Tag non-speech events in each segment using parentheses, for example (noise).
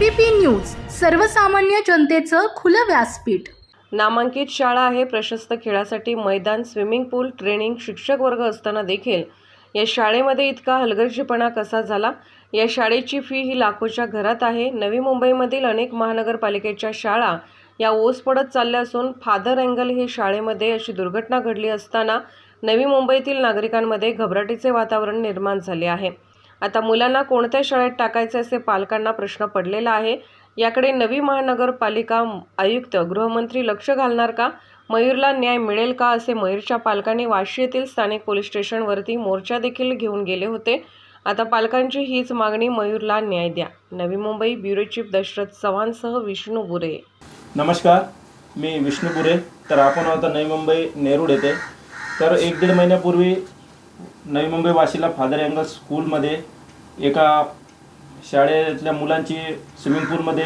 ABP news सर्वसामान्य जनतेचं खुलं व्यासपीठ. नामांकित शाळा आहे प्रशस्त खेळासाठी मैदान स्विमिंग पूल ट्रेनिंग शिक्षक वर्ग असताना देखील. या शाळेमध्ये इतका हलगर्जीपणा कसा झाला? या शाळेची फी ही लाखोच्या घरात आहे. नवी मुंबईमधील अनेक महानगरपालिकेच्या शाळा या ओस पडत चालल्या असून फादर अँगल ही शाळेमध्ये अशी दुर्घटना घडली असताना नवी मुंबईतील नागरिकांमध्ये घबराटीचे वातावरण निर्माण झाले आहे. आता मुलांना कोणत्या शाळेत टाकायचे असे पालकांना प्रश्न पडलेला आहे? याकडे नवी महानगरपालिका आयुक्त गृहमंत्री लक्ष घालणार का? मयूरला न्याय मिळेल का असे मयूरच्या पालकांनी वाशी येथील स्थानिक पोलीस स्टेशनवरती मोर्चा देखील घेऊन गेले होते. आता पालकांची हीच मागणी मयूरला न्याय द्या. नवी मुंबई ब्युरो चीफ दशरथ चव्हाणसह विष्णू बुरे. नमस्कार मी विष्णू बुरे. तर आपण आता नवी मुंबई नेरूड येथे. तर एक दीड महिन्यापूर्वी नवी मुंबई वाशीला फादर अँगल स्कूलमध्ये एका शाळेतल्या मुलांची स्विमिंग पूलमध्ये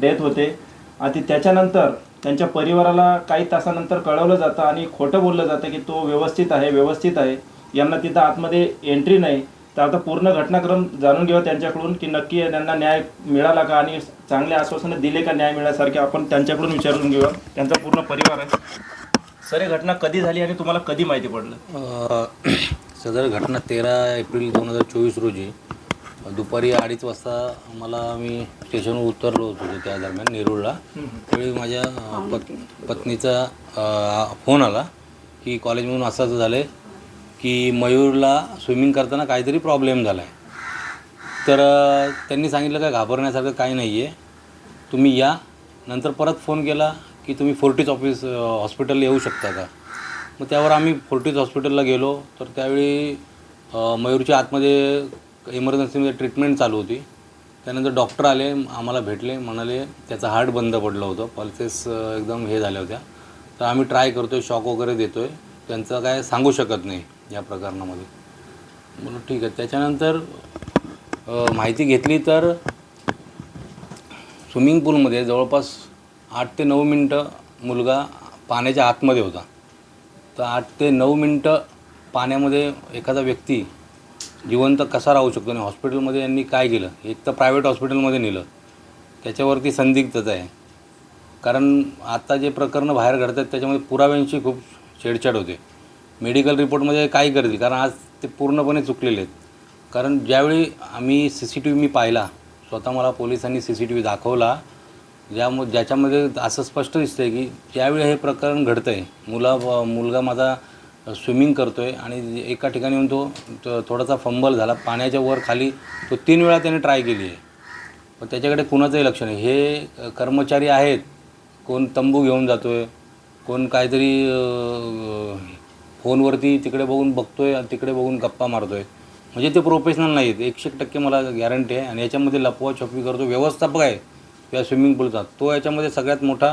डेथ होते. आणि त्याच्यानंतर त्यांच्या परिवाराला काही तासानंतर कळवलं जातं आणि खोटं बोललं जातं की तो व्यवस्थित आहे व्यवस्थित आहे. यांना तिथं आतमध्ये एंट्री नाही. तर आता पूर्ण घटनाक्रम जाणून घेऊ त्यांच्याकडून की नक्की त्यांना न्याय मिळाला का आणि चांगले आश्वासनं दिले का न्याय मिळाल्यासारखे आपण त्यांच्याकडून विचारून घेऊया. त्यांचा पूर्ण परिवार आहे. सर ही घटना कधी झाली आणि तुम्हाला कधी माहिती पडलं? (clears throat) सदर घटना तेरा एप्रिल दोन हजार चोवीस रोजी दुपारी अडीच वाजता मला मी स्टेशनवर उतरलो होतो त्या दरम्यान नेरूळला. त्यावेळी माझ्या पत पत्नीचा फोन आला की कॉलेजमधून असं असं झालं आहे की मयूरला स्विमिंग करताना काहीतरी प्रॉब्लेम झाला आहे तर त्यांनी सांगितलं काय घाबरण्यासारखं काही नाही आहे तुम्ही या. नंतर परत फोन केला की तुम्ही फोर्टीज ऑफिस अ, हॉस्पिटलला येऊ शकता का? मग त्यावर आम्ही फोर्टीज हॉस्पिटलला गेलो. तर त्यावेळी मयूरच्या आतमध्ये इमर्जन्सीमध्ये ट्रीटमेंट चालू होती. त्यानंतर डॉक्टर आले आम्हाला भेटले म्हणाले त्याचं हार्ट बंद पडलं होतं. पल्सेस एकदम हे झाल्या होत्या. तर आम्ही ट्राय करतो आहे शॉक वगैरे देतो आहे त्यांचं काय सांगू शकत नाही या प्रकरणामध्ये. म्हणून ठीक आहे. त्याच्यानंतर माहिती घेतली तर स्विमिंग पूलमध्ये जवळपास आठ ते नऊ मिनटं मुलगा पाण्याच्या आतमध्ये होता. तर आठ ते नऊ मिनटं पाण्यामध्ये एखादा व्यक्ती जिवंत कसा राहू शकतो आणि हॉस्पिटलमध्ये यांनी काय केलं? एक तर प्रायव्हेट हॉस्पिटलमध्ये नेलं. त्याच्यावरती संदिग्धता आहे. कारण आता जे प्रकरणं बाहेर घडतात त्याच्यामध्ये पुराव्यांची खूप छेडछाड होते. मेडिकल रिपोर्टमध्ये काय करतील कारण आज ते पूर्णपणे चुकलेले आहेत. कारण ज्यावेळी आम्ही सी सी टी व्ही मी पाहिला स्वतः मला पोलिसांनी सी सी टी व्ही दाखवला ज्यामु ज्याच्यामध्ये असं स्पष्ट दिसतं आहे की ज्यावेळी हे प्रकरण घडतं आहे मुला मुलगा माझा स्विमिंग करतो आहे आणि एका ठिकाणी येऊन तो थोडासा फंबल झाला. पाण्याच्या वर खाली तो तीन वेळा त्याने ट्राय केली आहे. पण त्याच्याकडे कुणाचंही लक्ष नाही. हे कर्मचारी आहेत. कोण तंबू घेऊन जातो आहे कोण काहीतरी फोनवरती तिकडे बघून बघतो आहे तिकडे बघून गप्पा मारतो आहे म्हणजे ते प्रोफेशनल नाही आहेत एकशे टक्के मला गॅरंटी आहे. आणि याच्यामध्ये लपवा छपवी करतो व्यवस्थापक आहे या स्विमिंग पूलचा तो याच्यामध्ये सगळ्यात मोठा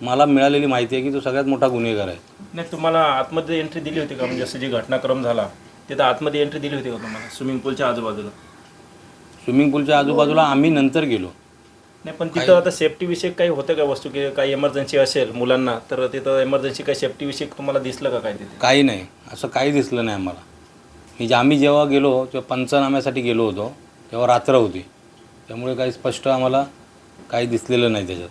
मला मिळालेली माहिती आहे की तो सगळ्यात मोठा गुन्हेगार आहे. नाही तुम्हाला आतमध्ये एंट्री दिली होती का? म्हणजे जसं जी घटनाक्रम झाला तिथं आतमध्ये एंट्री दिली होती का तुम्हाला? स्विमिंग पूलच्या आजूबाजूला? स्विमिंग पूलच्या आजूबाजूला आम्ही नंतर गेलो. नाही पण तिथं आता सेफ्टी विषयक काही होतं का वस्तू? की काही इमर्जन्सी असेल मुलांना तर तिथं इमर्जन्सी काही सेफ्टी विषयक तुम्हाला दिसलं का काय तिथे? काही नाही. असं काही दिसलं नाही आम्हाला. मी जे आम्ही जेव्हा गेलो तेव्हा पंचनाम्यासाठी गेलो होतो तेव्हा रात्र होती. त्यामुळे काही स्पष्ट आम्हाला काही दिसलेलं नाही त्याच्यात.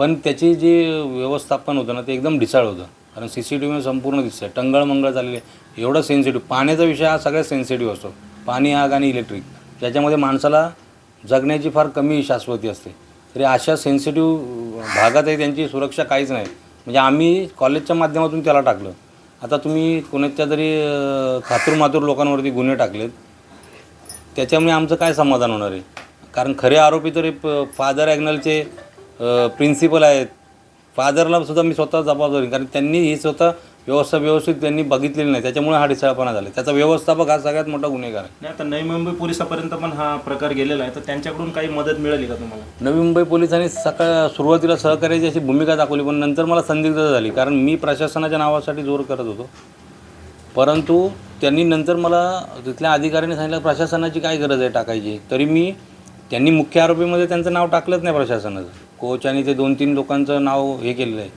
पण त्याची जी व्यवस्थापन होतं ना ते एकदम ढिसाळ होतं. कारण सी सी टी व्ही संपूर्ण दिसतं टंगळमंगळ आहे. एवढं सेन्सिटिव्ह पाण्याचा विषय हा सगळ्यात सेन्सिटिव्ह असतो. पाणी आग आणि इलेक्ट्रिक ज्याच्यामध्ये माणसाला जगण्याची फार कमी शाश्वती असते. तरी अशा सेन्सिटिव्ह भागात आहे त्यांची सुरक्षा काहीच नाही. म्हणजे आम्ही कॉलेजच्या माध्यमातून त्याला टाकलं. आता तुम्ही कोणाच्या तरी अं, मातूर लोकांवरती गुन्हे टाकलेत. त्याच्यामुळे आमचं काय समाधान होणार आहे? कारण खरे आरोपी तरी फादर ॲग्नलचे प्रिन्सिपल आहेत. फादरला सुद्धा मी स्वतः जबाबदारी कारण त्यांनी ही स्वतः व्यवस्था व्यवस्थित त्यांनी बघितलेली नाही. त्याच्यामुळे हा ढिसाळपणा झाला त्याचा व्यवस्थापक हा सगळ्यात मोठा गुन्हेगार आहे. नाही आता नवी मुंबई पोलिसापर्यंत पण हा प्रकार गेलेला आहे. तर त्यांच्याकडून काही मदत मिळाली का तुम्हाला? नवी मुंबई पोलिसांनी सकाळ सुरुवातीला सहकार्याची अशी भूमिका दाखवली पण नंतर मला संदिग्धता झाली. कारण मी प्रशासनाच्या नावासाठी जोर करत होतो. परंतु त्यांनी नंतर मला तिथल्या अधिकाऱ्यांनी सांगितलं प्रशासनाची काय गरज आहे टाकायची? तरी मी त्यांनी मुख्य आरोपीमध्ये त्यांचं नाव टाकलंच नाही प्रशासनाचं. कोच आणि ते दोन तीन लोकांचं नाव हे केलेलं आहे.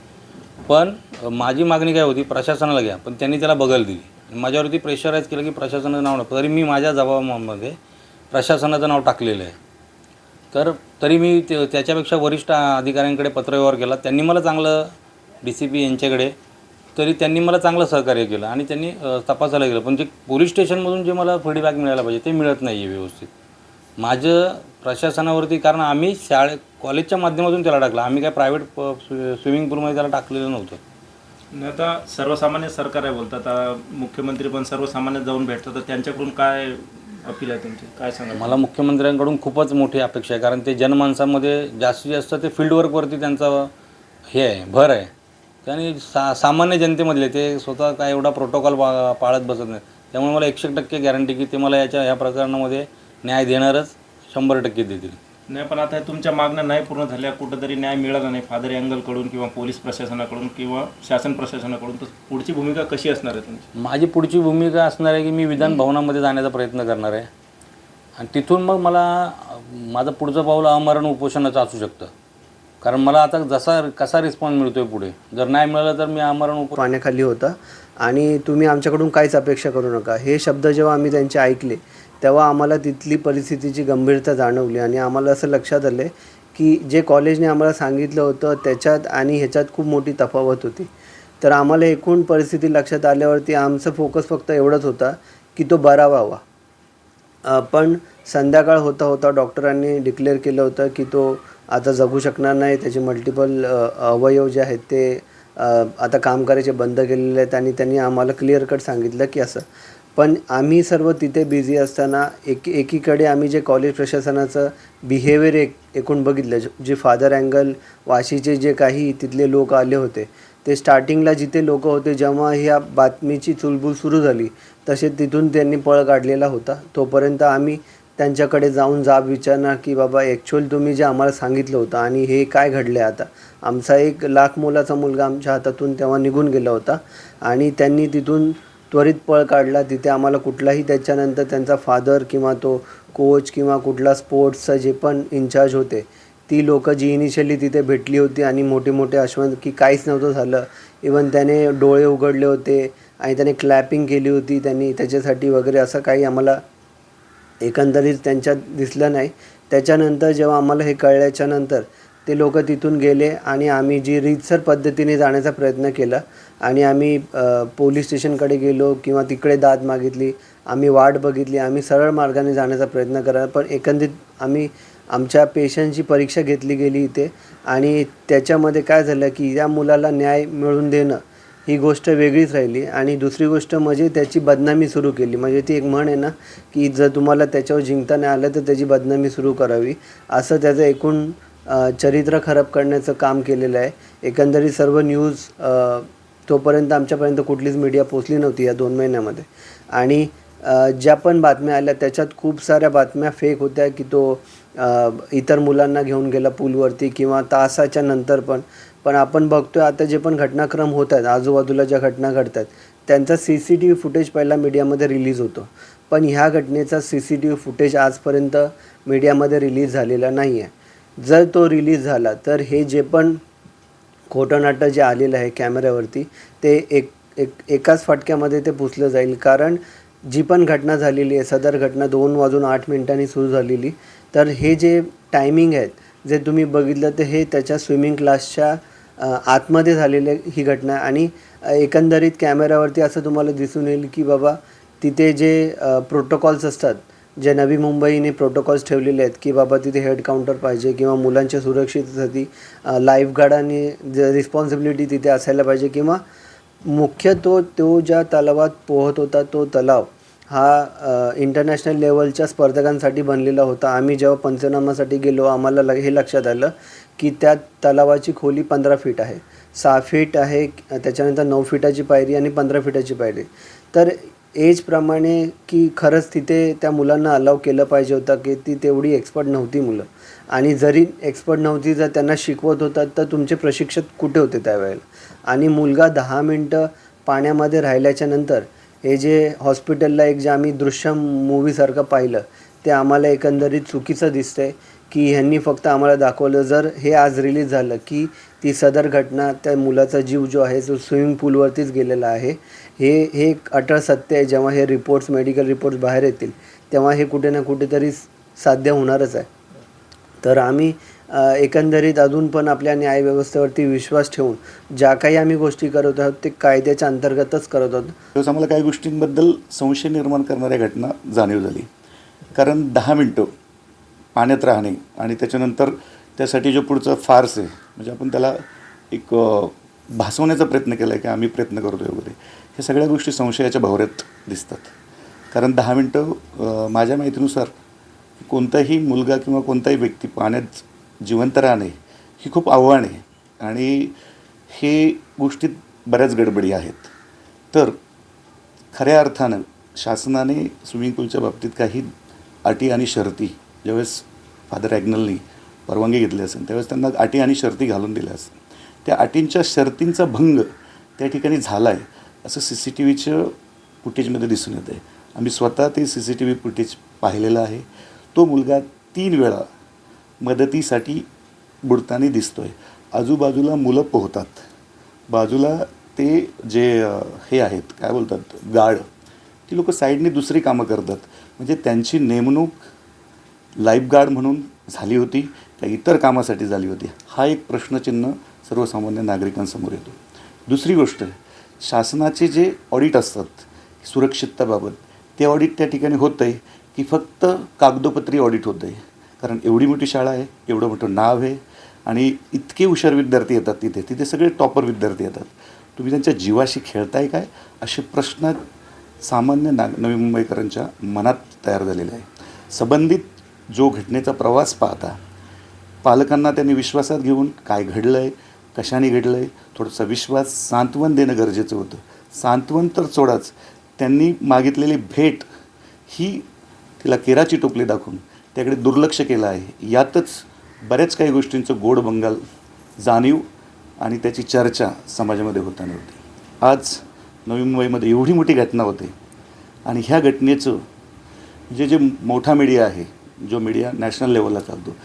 पण माझी मागणी काय होती प्रशासनाला घ्या. पण त्यांनी त्याला बगल दिली. आणि माझ्यावरती प्रेशराईज केलं की प्रशासनाचं नाव नको. तरी मी माझ्या जबाबामध्ये प्रशासनाचं नाव टाकलेलं आहे. तर तरी मी ते त्याच्यापेक्षा वरिष्ठ अधिकाऱ्यांकडे पत्रव्यवहार केला. त्यांनी मला चांगलं डी सी पी यांच्याकडे तरी त्यांनी मला चांगलं सहकार्य केलं. आणि त्यांनी तपासायला गेलं. पण जे पोलीस स्टेशनमधून जे मला फीडबॅक मिळायला पाहिजे ते मिळत नाही आहे व्यवस्थित. माझं प्रशासनावरती कारण आम्ही शाळे कॉलेजच्या माध्यमातून त्याला टाकलं. आम्ही काय प्रायव्हेट स्विमिंग पूलमध्ये त्याला टाकलेलं नव्हतं. आता सर्वसामान्य सरकार आहे बोलतात. आता मुख्यमंत्री पण सर्वसामान्य जाऊन भेटतात. तर त्यांच्याकडून काय अपील आहे तुमची? काय सांगा मला मुख्यमंत्र्यांकडून खूपच मोठी अपेक्षा आहे. कारण ते जनमानसामध्ये जास्तीत जास्त ते फील्डवर्कवरती त्यांचा हे आहे भर आहे. आणि सा सामान्य जनतेमधले ते स्वतः काय एवढा प्रोटोकॉल पा पाळत बसत नाही त्यामुळे मला एकशे टक्के गॅरंटी की ते मला याच्या ह्या प्रकरणामध्ये न्याय देणारच. शंभर टक्के देतील. नाही पण आता हे तुमच्या मागण्या नाही पूर्ण झाल्या कुठंतरी न्याय मिळाला नाही फादर अँगलकडून किंवा पोलीस प्रशासनाकडून किंवा शासन प्रशासनाकडून तर पुढची भूमिका कशी असणार आहे तुमची? माझी पुढची भूमिका असणार आहे की मी विधान भवनामध्ये जाण्याचा प्रयत्न करणार आहे. आणि तिथून मग मला माझं पुढचं पाऊल आमरण उपोषणाचं असू शकतं. कारण मला आता जसा कसा रिस्पॉन्स मिळतो आहे पुढे? जर नाही मिळालं तर मी आमरण उपो पाण्याखाली होता. आणि तुम्ही आमच्याकडून काहीच अपेक्षा करू नका. हे शब्द जेव्हा आम्ही त्यांचे ऐकले तेव्हा आम्हाला तिथली परिस्थितीची गंभीरता जाणवली आणि आम्हाला असं लक्षात आलं की जे कॉलेजने आम्हाला सांगितलं होतं त्याच्यात आणि ह्याच्यात खूप मोठी तफावत होती. तर आम्हाला एकूण परिस्थिती लक्षात आल्यावरती आमचं फोकस फक्त एवढंच होता की तो बरा व्हावा. पण संध्याकाळ होता होता डॉक्टरांनी डिक्लेअर केलं होतं की तो आता जगू शकणार नाही त्याचे मल्टिपल अवयव जे आहेत ते आता काम करायचे बंद केलेले आहेत आणि त्यांनी आम्हाला क्लिअर कट सांगितलं की असं. पण आम्ही सर्व तिथे बिझी असताना एक एकीकडे आम्ही जे कॉलेज प्रशासनाचं बिहेवियर एक एकूण बघितलं जे- फादर अँगल वाशीचे जे काही तिथले लोक आले होते ते स्टार्टिंगला जिथे लोक होते जेव्हा ह्या बातमीची चुलबुल सुरू झाली तसे तिथून त्यांनी पळ काढलेला होता. तोपर्यंत आम्ही त्यांच्याकडे जाऊन जाब विचारणार की बाबा ॲक्च्युअल तुम्ही जे आम्हाला सांगितलं होतं आणि हे काय घडलं आहे आता? आमचा एक लाख मोलाचा मुलगा आमच्या हातातून तेव्हा निघून गेला होता आणि त्यांनी तिथून त्वरित पळ काढला तिथे आम्हाला कुठलाही त्याच्यानंतर त्यांचा फादर किंवा तो कोच किंवा कुठला स्पोर्ट्सचा जे पण इन्चार्ज होते ती लोकं जी इनिशियली तिथे भेटली होती आणि मोठे मोठे आश्वासन की काहीच नव्हतं झालं. इवन त्याने डोळे उघडले होते आणि त्याने क्लॅपिंग केली होती त्यांनी त्याच्यासाठी वगैरे असं काही आम्हाला एकंदरीत त्यांच्यात दिसलं नाही. त्याच्यानंतर जेव्हा आम्हाला हे कळल्याच्यानंतर ते लोक तिथून गेले आणि आम्ही जी रीतसर पद्धतीने जाण्याचा प्रयत्न केला आणि आम्ही पोलीस स्टेशनकडे गेलो किंवा तिकडे दाद मागितली आम्ही वाट बघितली आम्ही सरळ मार्गाने जाण्याचा प्रयत्न करा पण एकंदरीत आम्ही आमच्या पेशंटची परीक्षा घेतली गेली इथे आणि त्याच्यामध्ये काय झालं की या मुलाला न्याय मिळवून देणं ही गोष्ट वेगळीच राहिली आणि दुसरी गोष्ट म्हणजे त्याची बदनामी सुरू केली. म्हणजे ती एक म्हण आहे ना की जर तुम्हाला त्याच्यावर जिंकता नाही आलं तर त्याची बदनामी सुरू करावी. असं त्याचं एकूण चरित्र खराब करण्याचं काम केलेलं आहे. एकंदरीत सर्व न्यूज तोपर्यंत आमच्यापर्यंत कुठलीच मीडिया पोचली नव्हती या दोन महिन्यामध्ये. आणि ज्या पण बातम्या आल्या त्याच्यात खूप साऱ्या बातम्या फेक होत्या की तो इतर मुलांना घेऊन गेला पूलवरती किंवा तासाच्या नंतर पण. पण आपण बघतोय आता जे पण घटनाक्रम होत आहेत आजूबाजूला ज्या घटना घडत आहेत त्यांचा C C T V footage पहिला मीडियामध्ये रिलीज होतो. पण ह्या घटनेचा C C T V footage आजपर्यंत मीडियामध्ये रिलीज झालेला नाही आहे जर तो रिलीज झाला तर हे जे पण खोटं नाटं जे आलेलं आहे कॅमेऱ्यावरती ते एक एक एकाच फटक्यामध्ये ते पुसलं जाईल. कारण जी पण घटना झालेली आहे सदर घटना दोन वाजून आठ मिनिटांनी सुरू झालेली तर हे जे टायमिंग आहेत जे तुम्ही बघितलं तर हे त्याच्या स्विमिंग क्लासच्या आतमध्ये झालेले ही घटना. आहे आणि एकंदरीत कॅमेऱ्यावरती असं तुम्हाला दिसून येईल की बाबा तिथे जे प्रोटोकॉल्स असतात जे नवी मुंबईने प्रोटोकॉल्स ठेवलेले आहेत की बाबा तिथे हेड काउंटर पाहिजे किंवा मुलांच्या सुरक्षिततेसाठी लाईफगार्डांनी जे रिस्पॉन्सिबिलिटी तिथे असायला पाहिजे किंवा मुख्य तो तो ज्या तलावात पोहत होता तो तलाव हा इंटरनॅशनल लेवलच्या स्पर्धकांसाठी बनलेला होता. आम्ही जेव्हा पंचनामासाठी गेलो आम्हाला ल हे लक्षात आलं की त्या तलावाची खोली पंधरा फीट आहे. सहा फीट आहे त्याच्यानंतर नऊ फिटाची पायरी आणि पंधरा फिटाची पायरी. तर एजप्रमाणे की खरंच तिथे त्या मुलांना अलाव केलं पाहिजे होतं की ती तेवढी एक्सपर्ट नव्हती मुलं. आणि जरी एक्सपर्ट नव्हती जर त्यांना शिकवत होतात तर तुमचे प्रशिक्षक कुठे होते त्यावेळेला? आणि मुलगा दहा मिनटं पाण्यामध्ये राहिल्याच्या नंतर हे जे हॉस्पिटलला एक जे आम्ही दृश्य मूवीसारखं पाहिलं ते आम्हाला एकंदरीत चुकीचं दिसतंय की ह्यांनी फक्त आम्हाला दाखवलं. जर हे आज रिलीज झालं की ती सदर घटना त्या मुलाचा जीव जो आहे तो स्विमिंग पूलवरतीच गेलेला आहे हे हे एक अटळ सत्य आहे. जेव्हा हे रिपोर्ट्स मेडिकल रिपोर्ट्स बाहेर येतील तेव्हा हे कुठे ना कुठेतरी साध्य होणारच आहे. तर आम्ही एकंदरीत अजून पण आपल्या न्यायव्यवस्थेवरती विश्वास ठेवून ज्या काही आम्ही गोष्टी करत आहोत ते कायद्याच्या अंतर्गतच करत आहोत. आम्हाला काही गोष्टींबद्दल संशय निर्माण करणाऱ्या घटना जाणीव झाली. कारण दहा मिनटं पाण्यात राहणे आणि त्याच्यानंतर त्यासाठी जो पुढचा फार्स आहे म्हणजे आपण त्याला एक भासवण्याचा प्रयत्न केला आहे की आम्ही प्रयत्न करतो वगैरे. हे सगळ्या गोष्टी संशयाच्या भवऱ्यात दिसतात. कारण दहा मिनटं माझ्या माहितीनुसार कोणताही मुलगा किंवा कोणताही व्यक्ती पाण्यात जिवंत राहणे ही खूप आव्हान आहे. आणि हे गोष्टीत बऱ्याच गडबडी आहेत. तर खऱ्या अर्थानं शासनाने स्विमिंग पूलच्या बाबतीत काही अटी आणि शर्ती ज्यावेळेस फादर ॲग्नलनी परवानगी घेतली असेल त्यावेळेस त्यांना अटी आणि शर्ती घालून दिल्या असेल. त्या अटींच्या शर्तींचा भंग त्या ठिकाणी झाला आहे असं सी सी टी व्हीच्या फुटेजमध्ये दिसून येतं आहे. आम्ही स्वतः ते C C T V footage पाहिलेलं आहे. तो मुलगा तीन वेळा मदतीसाठी बुडताना दिसतो आहे आजूबाजूला मुलं पोहतात. बाजूला ते जे हे आहेत काय बोलतात गार्ड ती लोकं साईडने दुसरी कामं करतात. म्हणजे त्यांची नेमणूक लाईफगार्ड म्हणून झाली होती का इतर कामासाठी झाली होती. हा एक प्रश्नचिन्ह सर्वसामान्य नागरिकांसमोर येतो. दुसरी गोष्ट शासनाचे जे ऑडिट असतात सुरक्षितताबाबत ते ऑडिट त्या ठिकाणी होतं आहे की फक्त कागदोपत्री ऑडिट होतं आहे कारण एवढी मोठी शाळा आहे एवढं मोठं नाव आहे आणि इतके हुशार विद्यार्थी येतात तिथे तिथे सगळे टॉपर विद्यार्थी येतात. तुम्ही त्यांच्या जीवाशी खेळताय काय? असे प्रश्न सामान्य नाग नवी मुंबईकरांच्या मनात तयार झालेले आहे. संबंधित जो घटनेचा प्रवास पाहता पालकांना त्यांनी विश्वासात घेऊन काय घडलं आहे कशाने घडलं आहे थोडासा विश्वास सांत्वन देणं गरजेचं होतं. सांत्वन तर सोडाच. त्यांनी मागितलेली भेट ही तिला केराची टोपली दाखवून त्याकडे दुर्लक्ष केलं आहे. यातच बऱ्याच काही गोष्टींचं गोड बंगाल जाणीव आणि त्याची चर्चा समाजामध्ये होताना होती. आज नवी मुंबईमध्ये एवढी मोठी घटना होते आणि ह्या घटनेचं जे जे मोठा मीडिया आहे जो मीडिया नॅशनल लेवलला चालतो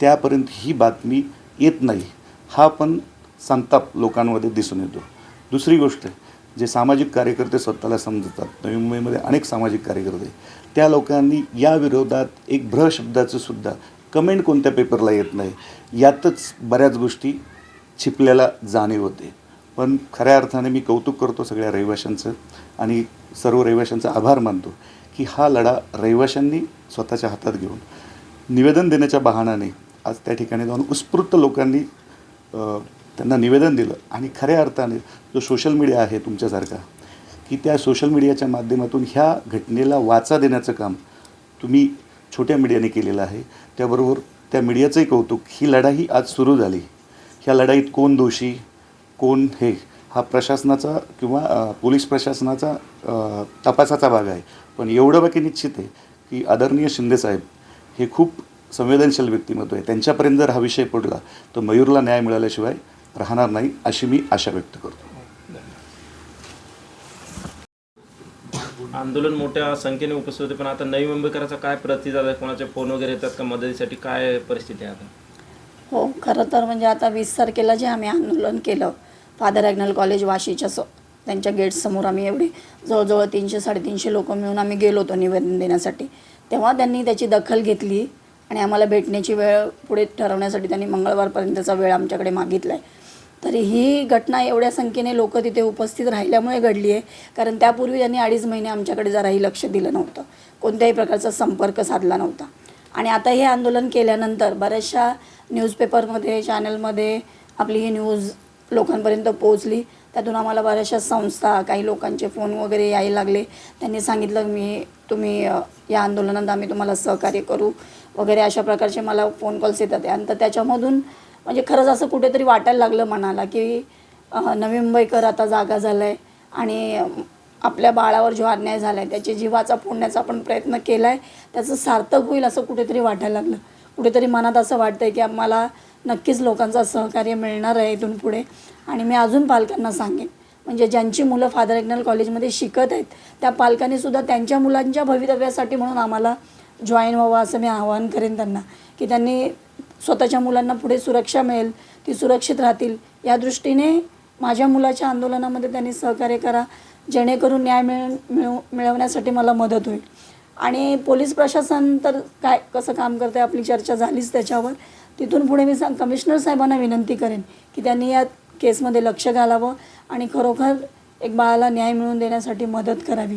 त्यापर्यंत ही बातमी येत नाही. हा पण संताप लोकांमध्ये दिसून येतो. दुसरी गोष्ट जे सामाजिक कार्यकर्ते स्वतःला समजतात नवी मुंबईमध्ये अनेक सामाजिक कार्यकर्ते त्या लोकांनी या विरोधात एक भ्र शब्दाचं सुद्धा कमेंट कोणत्या पेपरला येत नाही यातच बऱ्याच गोष्टी छिपल्याला जाणीव होते. पण खऱ्या अर्थाने मी कौतुक करतो सगळ्या रहिवाशांचं आणि सर्व रहिवाशांचा आभार मानतो की हा लढा रहिवाशांनी स्वतःच्या हातात घेऊन निवेदन देण्याच्या बहाणाने आज त्या ठिकाणी जाऊन उत्स्फूर्त लोकांनी त्यांना निवेदन दिलं. आणि खऱ्या अर्थाने जो सोशल मीडिया आहे तुमच्यासारखा की त्या सोशल मीडियाच्या माध्यमातून ह्या घटनेला वाचा देण्याचं काम तुम्ही छोट्या मीडियाने केलेलं आहे. त्याबरोबर त्या मीडियाचंही कौतुक. ही लढाई आज सुरू झाली. ह्या लढाईत कोण दोषी कोण हे हा प्रशासनाचा किंवा पोलीस प्रशासनाचा तपासाचा भाग आहे. पण एवढं बाकी निश्चित आहे की आदरणीय शिंदेसाहेब हे खूप संवेदनशील व्यक्तिमत्व आहे. त्यांच्यापर्यंत जर हा विषय पडला तर मयूरला न्याय मिळाल्याशिवाय राहणार नाही अशी मी आशा व्यक्त करतो. आंदोलन मोठ्या संख्येने उपस्थित होते पण आता नवी मुंबईकरांचा काय प्रतिसाद आहे? कोणाचे फोन वगैरे येतात का? मदतीसाठी काय परिस्थिती आहे आता? हो खरं तर म्हणजे आता वीस तारखेला जे आम्ही आंदोलन केलं फादर ॲग्नल कॉलेज वाशीच्या स त्यांच्या गेटसमोर आम्ही एवढे जवळजवळ तीनशे साडेतीनशे लोक मिळून आम्ही गेलो होतो निवेदन देण्यासाठी. तेव्हा त्यांनी त्याची दखल घेतली आणि आम्हाला भेटण्याची वेळ पुढे ठरवण्यासाठी त्यांनी मंगळवारपर्यंतचा वेळ आमच्याकडे मागितला आहे तरी ही घटना एवढ्या संख्येने लोक तिथे उपस्थित राहिल्यामुळे घडली आहे. कारण त्यापूर्वी त्यांनी अडीच महिने आमच्याकडे जराही लक्ष दिलं नव्हतं. कोणत्याही प्रकारचा संपर्क साधला नव्हता. आणि आता हे आंदोलन केल्यानंतर बऱ्याचशा न्यूजपेपरमध्ये चॅनलमध्ये आपली ही न्यूज लोकांपर्यंत पोहोचली. त्यातून आम्हाला बऱ्याचशा संस्था काही लोकांचे फोन वगैरे यायला लागले. त्यांनी सांगितलं मी तुम्ही या आंदोलनात आम्ही तुम्हाला सहकार्य करू. वगैरे अशा प्रकारचे मला फोन कॉल्स येतात. आणि तर त्याच्यामधून म्हणजे खरंच असं कुठेतरी वाटायला लागलं मनाला की नवी मुंबईकर आता जागा झाला आहे आणि आपल्या बाळावर जो अन्याय झाला आहे त्याची जीवाचा फोडण्याचा आपण प्रयत्न केला आहे त्याचं सार्थक होईल असं कुठेतरी वाटायला लागलं. कुठेतरी मनात असं वाटतं आहे की आम्हाला नक्कीच लोकांचा सहकार्य मिळणार आहे इथून पुढे. आणि मी अजून पालकांना सांगेन म्हणजे ज्यांची मुलं फादर एग्नल कॉलेजमध्ये शिकत आहेत त्या पालकांनी सुद्धा त्यांच्या मुलांच्या भवितव्यासाठी म्हणून आम्हाला जॉईन व्हावं असं मी आवाहन करेन त्यांना की त्यांनी स्वतःच्या मुलांना पुढे सुरक्षा मिळेल ती सुरक्षित राहतील. या दृष्टीने माझ्या मुलाच्या आंदोलनामध्ये त्यांनी सहकार्य करा. जेणेकरून न्याय मिळ मिळव मिळवण्यासाठी मला मदत होईल. आणि पोलीस प्रशासन तर काय कसं काम करते आपली चर्चा झालीच त्याच्यावर. तिथून पुढे मी सांग कमिशनर साहेबांना विनंती करेन की त्यांनी या केसमध्ये लक्ष घालावं आणि खरोखर एक बाळाला न्याय मिळवून देण्यासाठी मदत करावी.